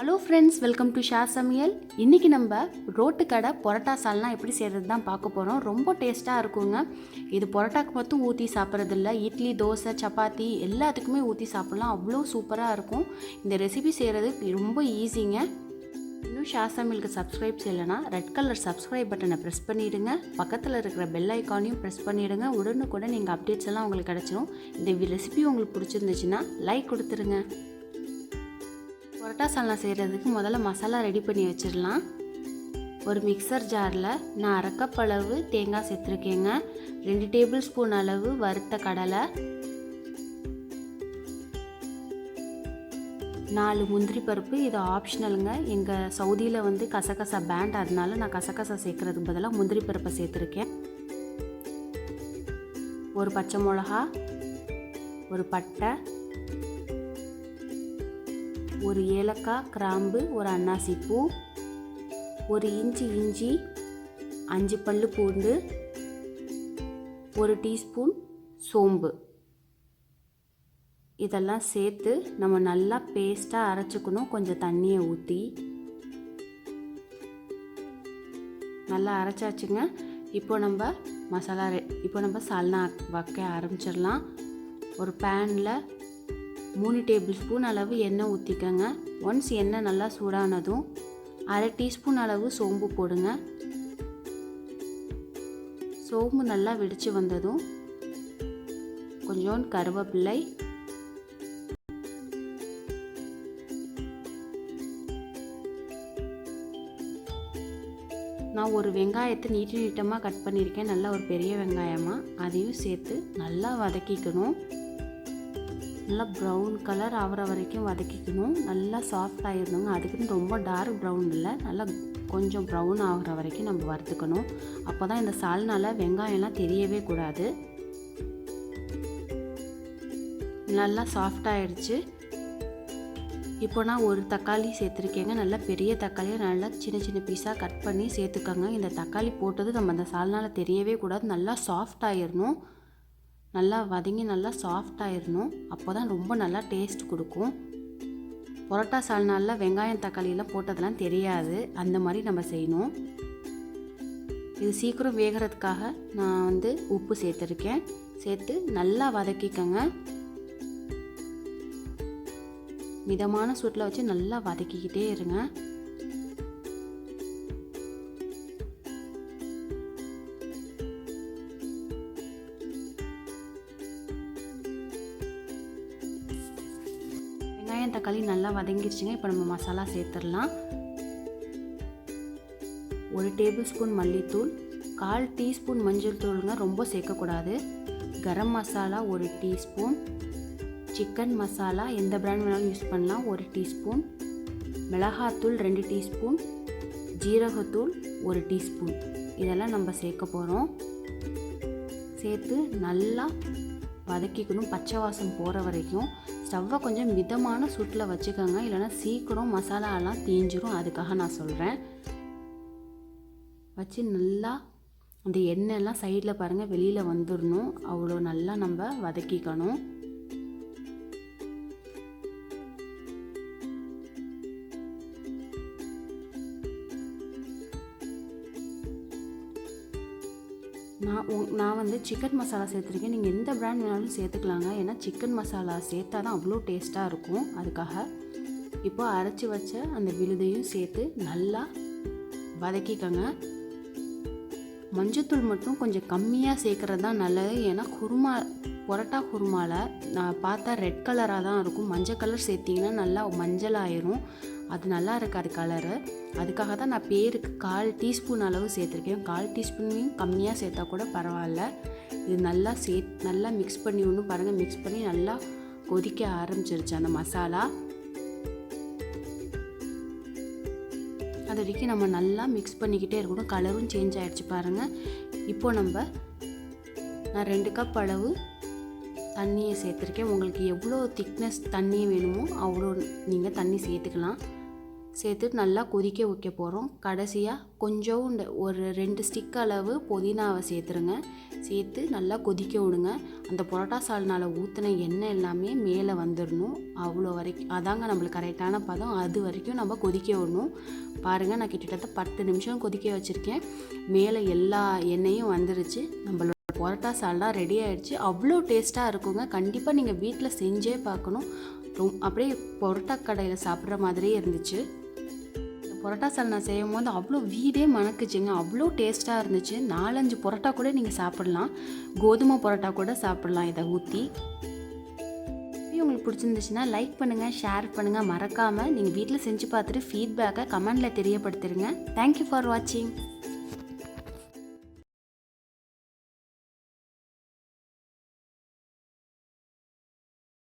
Hello friends welcome to Sha Samayal இன்றைக்கி நம்ம road கடை பரோட்டா சால்னா எப்படி செய்கிறது தான் பார்க்க போகிறோம் ரொம்ப டேஸ்ட்டாக இருக்குங்க. இது பொரோட்டாக்கு மட்டும் ஊற்றி சாப்பிட்றதில்ல. இட்லி தோசை சப்பாத்தி எல்லாத்துக்குமே ஊற்றி சாப்பிட்லாம். அவ்வளோ சூப்பராக இருக்கும். இந்த ரெசிபி செய்கிறது ரொம்ப ஈஸிங்க இன்னும் ஷா சமையலுக்கு சப்ஸ்கிரைப் செய்யலைன்னா ரெட் கலர் சப்ஸ்கிரைப் பட்டனை ப்ரெஸ் பண்ணிவிடுங்க பக்கத்தில் இருக்கிற பெல் ஐக்கானையும் ப்ரெஸ் பண்ணிவிடுங்க உடனுக்குடன் நீங்கள் அப்டேட்ஸ் எல்லாம் உங்களுக்கு கிடச்சிரும். இந்த ரெசிபி உங்களுக்கு பிடிச்சிருந்துச்சுன்னா லைக் கொடுத்துருங்க. பரோட்டா சால்னா செய்கிறதுக்கு முதல்ல மசாலா ரெடி பண்ணி வச்சிடலாம். ஒரு மிக்சர் ஜாரில் நான் அரைக்கப் அளவு தேங்காய் சேர்த்துருக்கேங்க. ரெண்டு டேபிள் ஸ்பூன் அளவு வறுத்த கடலை. நாலு முந்திரி பருப்பு இது ஆப்ஷனலுங்க. எங்கள் சவுதியில் வந்து கசகசா பேண்ட் அதனால நான் கசகசா சேர்க்குறதுக்கு பதிலாக முந்திரி பருப்பை சேர்த்துருக்கேன். ஒரு பச்சை மிளகா ஒரு பட்டை ஒரு ஏலக்காய் கிராம்பு ஒரு அன்னாசி பூ ஒரு இஞ்சி இஞ்சி அஞ்சு பல்லு பூண்டு ஒரு டீஸ்பூன் சோம்பு. இதெல்லாம் சேர்த்து நம்ம நல்லா பேஸ்ட்டாக அரைச்சிக்கணும். கொஞ்சம் தண்ணியை ஊற்றி நல்லா அரைச்சாச்சுங்க. இப்போ நம்ம மசாலா இப்போ நம்ம சால்னா வைக்க ஆரம்பிச்சிடலாம். ஒரு பேனில் மூணு டேபிள் ஸ்பூன் அளவு எண்ணெய் ஊற்றிக்கங்க ஒன்ஸ் எண்ணெய் நல்லா சூடானதும் அரை டீஸ்பூன் அளவு சோம்பு போடுங்க. சோம்பு நல்லா வெடித்து வந்ததும் கொஞ்சோண்டு கருவேப்பிள்ளை நான் ஒரு வெங்காயத்தை நீட்டு நீட்டமாக கட் பண்ணியிருக்கேன். நல்லா ஒரு பெரிய வெங்காயமாக அதையும் சேர்த்து நல்லா வதக்கிக்கணும். நல்லா ப்ரௌன் கலர் ஆகிற வரைக்கும் வதக்கிக்கணும். நல்லா சாஃப்ட் ஆகிருந்தோங்க அதுக்குன்னு ரொம்ப டார்க் ப்ரௌன் இல்லை. நல்லா கொஞ்சம் ப்ரௌன் ஆகிற வரைக்கும் நம்ம வறுத்துக்கணும். அப்போ தான் இந்த சால்னால் வெங்காயம்லாம் தெரியவே கூடாது. நல்லா சாஃப்ட் ஆகிடுச்சு இப்போ நான் ஒரு தக்காளி சேர்த்துருக்கேங்க. நல்லா பெரிய தக்காளியை நல்லா சின்ன சின்ன பீஸாக கட் பண்ணி சேர்த்துக்கோங்க. இந்த தக்காளி போட்டது நம்ம அந்த சால்னால தெரியவே கூடாது. நல்லா சாஃப்ட் ஆகிடணும் நல்லா வதங்கி நல்லா சாஃப்டாகிடணும் அப்போ தான் ரொம்ப நல்லா டேஸ்ட் கொடுக்கும். பரோட்டா சால்னால வெங்காயம் தக்காளியெல்லாம் போட்டதெல்லாம் தெரியாது. அந்த மாதிரி நம்ம செய்யணும். இது சீக்கிரம் வேகிறதுக்காக நான் வந்து உப்பு சேர்த்துருக்கேன். சேர்த்து நல்லா வதக்கிக்கோங்க. மிதமான சூட்டில் வச்சு நல்லா வதக்கிக்கிட்டே இருங்க. வெங்காயம் தக்காளி நல்லா வதங்கிடுச்சுங்க இப்போ நம்ம மசாலா சேர்த்துடலாம். ஒரு டேபிள் ஸ்பூன் மல்லித்தூள் கால் டீஸ்பூன் மஞ்சள் தூளுங்க ரொம்ப சேர்க்கக்கூடாது. கரம் மசாலா ஒரு டீஸ்பூன். சிக்கன் மசாலா எந்த பிராண்ட் வேணாலும் யூஸ் பண்ணலாம் ஒரு டீஸ்பூன். மிளகாத்தூள் ரெண்டு டீஸ்பூன். ஜீரகத்தூள் ஒரு டீஸ்பூன். இதெல்லாம் நம்ம சேர்க்க போகிறோம் சேர்த்து நல்லா வதக்கிக்கணும் பச்சை வாசம் போகிற வரைக்கும். ஸ்டவ்வை கொஞ்சம் மிதமான சூட்டில் வச்சுக்கோங்க. இல்லைனா சீக்கிரம் மசாலாலாம் தீஞ்சிரும். அதுக்காக நான் சொல்கிறேன் வச்சு நல்லா அந்த எண்ணெய்லாம் சைடில் பாருங்கள் வெளியில் வந்துடணும் அவ்வளோ நல்லா நம்ம வதக்கிக்கணும். நான் நான் வந்து சிக்கன் மசாலா சேர்த்துருக்கேன். நீங்கள் எந்த ப்ராண்ட் வேணாலும் சேர்த்துக்கலாங்க. ஏன்னா சிக்கன் மசாலா சேர்த்தா தான் அவ்வளோ டேஸ்ட்டாக இருக்கும் அதுக்காக. இப்போ அரைச்சி வச்ச அந்த விழுதையும் சேர்த்து நல்லா வதக்கிக்கோங்க. மஞ்சத்தூள் மட்டும் கொஞ்சம் கம்மியாக சேர்க்குறது தான் நல்லது. ஏன்னா குருமா பொரட்டா குருமாவில் நான் பார்த்தா ரெட் கலராக தான் இருக்கும். மஞ்சள் கலர் சேர்த்திங்கன்னா நல்லா மஞ்சள் ஆயிரும். அது நல்லா இருக்காது கலரு அதுக்காக தான் நான் பேருக்கு கால் டீஸ்பூன் அளவு சேர்த்துருக்கேன். கால் டீஸ்பூனையும் கம்மியாக சேர்த்தா கூட பரவாயில்ல. இது நல்லா சே நல்லா மிக்ஸ் பண்ணி ஒன்று பாருங்கள் மிக்ஸ் பண்ணி நல்லா கொதிக்க ஆரம்பிச்சிருச்சு அந்த மசாலா. அது வரைக்கும் நம்ம நல்லா மிக்ஸ் பண்ணிக்கிட்டே இருக்கணும். கலரும் சேஞ்ச் ஆகிடுச்சு பாருங்கள் இப்போ நம்ம நான் ரெண்டு கப் அளவு தண்ணியை சேர்த்துருக்கேன். உங்களுக்கு எவ்வளோ திக்னஸ் தண்ணி வேணுமோ அவ்வளோ நீங்கள் தண்ணி சேர்த்துக்கலாம். சேர்த்து நல்லா கொதிக்க வைக்க போகிறோம் கடைசியாக கொஞ்சோண்டு ஒரு ரெண்டு ஸ்டிக் அளவு புதினாவை சேர்த்துருங்க. சேர்த்து நல்லா கொதிக்க விடுங்க. அந்த பரோட்டா சால்னால் ஊற்றின எண்ணெய் எல்லாமே மேலே வந்துடணும் அவ்வளோ வரைக்கும் அதாங்க நம்மளுக்கு கரெக்டான பதம். அது வரைக்கும் நம்ம கொதிக்க விடணும். பாருங்கள் நான் கிட்டத்தட்ட பத்து நிமிஷம் கொதிக்க வச்சுருக்கேன். மேலே எல்லா எண்ணெயும் வந்துருச்சு. நம்மளோட பரோட்டா சால்னா ரெடி ஆகிடுச்சு அவ்வளோ டேஸ்ட்டாக இருக்குங்க. கண்டிப்பாக நீங்கள் வீட்டில் செஞ்சே பார்க்கணும். அப்படியே பொரோட்டா கடையில் சாப்பிட்ற மாதிரியே இருந்துச்சு. பொரோட்டா பரோட்டா சால்னா செய்யும் போது அவ்வளோ வீடே மணக்குச்சுங்க. அவ்வளோ டேஸ்ட்டாக இருந்துச்சு. நாலஞ்சு பரோட்டா கூட நீங்கள் சாப்பிட்லாம். கோதுமை பரோட்டா கூட சாப்பிட்லாம் இதை ஊற்றி உங்களுக்கு பிடிச்சிருந்துச்சுன்னா லைக் பண்ணுங்கள் ஷேர் பண்ணுங்கள் மறக்காமல் நீங்கள் வீட்டில் செஞ்சு பார்த்துட்டு ஃபீட்பேக்கை கமெண்டில் தெரியப்படுத்திடுங்க தேங்க்யூ ஃபார் வாட்சிங்